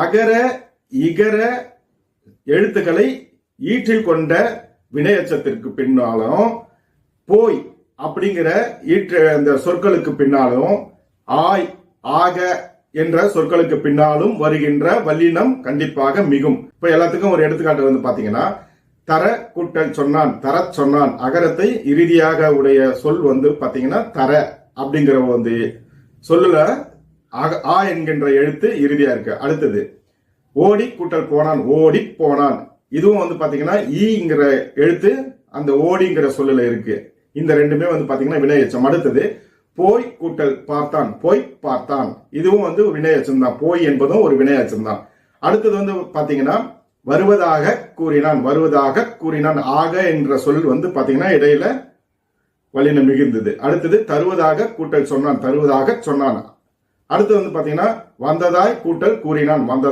அகர இகர எழுத்துக்களை ஈற்றில் கொண்ட வினையச்சத்திற்கு பின்னாலும் போய் அப்படிங்கிற ஈற்ற அந்த சொற்களுக்கு பின்னாலும் ஆய் ஆக என்ற சொற்களுக்கு பின்னாலும் வருகின்ற வல்லினம் கண்டிப்பாக மிகும். இப்ப எல்லாத்துக்கும் ஒரு எடுத்துக்காட்டு வந்து பாத்தீங்கன்னா தர கூட்டல் சொன்னான் தர சொன்னான் அகரத்தை இறுதியாக உடைய சொல் வந்து பாத்தீங்கன்னா தர அப்படிங்கிற வந்து சொல்லுல ஆக- ஆ என்கின்ற எழுத்து இறுதியா இருக்கு. அடுத்தது ஓடி கூட்டல் போனான் ஓடி போனான். இதுவும் வந்து பாத்தீங்கன்னா ஈங்கிற எழுத்து அந்த ஓடிங்கிற சொல்லுல இருக்கு. இந்த ரெண்டுமே வந்து பாத்தீங்கன்னா வினையச்சம் அடுத்தது போய் கூட்டல் பார்த்தான் போய் பார்த்தான். இதுவும் வந்து வினையச்சம் தான். போய் என்பதும் ஒரு வினையச்சம் தான். அடுத்தது வந்து பாத்தீங்கன்னா வருவதாக கூறினான் வருவதாக கூறினான். ஆக என்ற சொல் வந்து பாத்தீங்கன்னா இடையில வலின மிகுந்தது. அடுத்தது தருவதாக கூட்டல் சொன்னான் தருவதாக சொன்னான். அடுத்து வந்து பாத்தீங்கன்னா வந்ததாய் கூட்டல் கூறினான் வந்த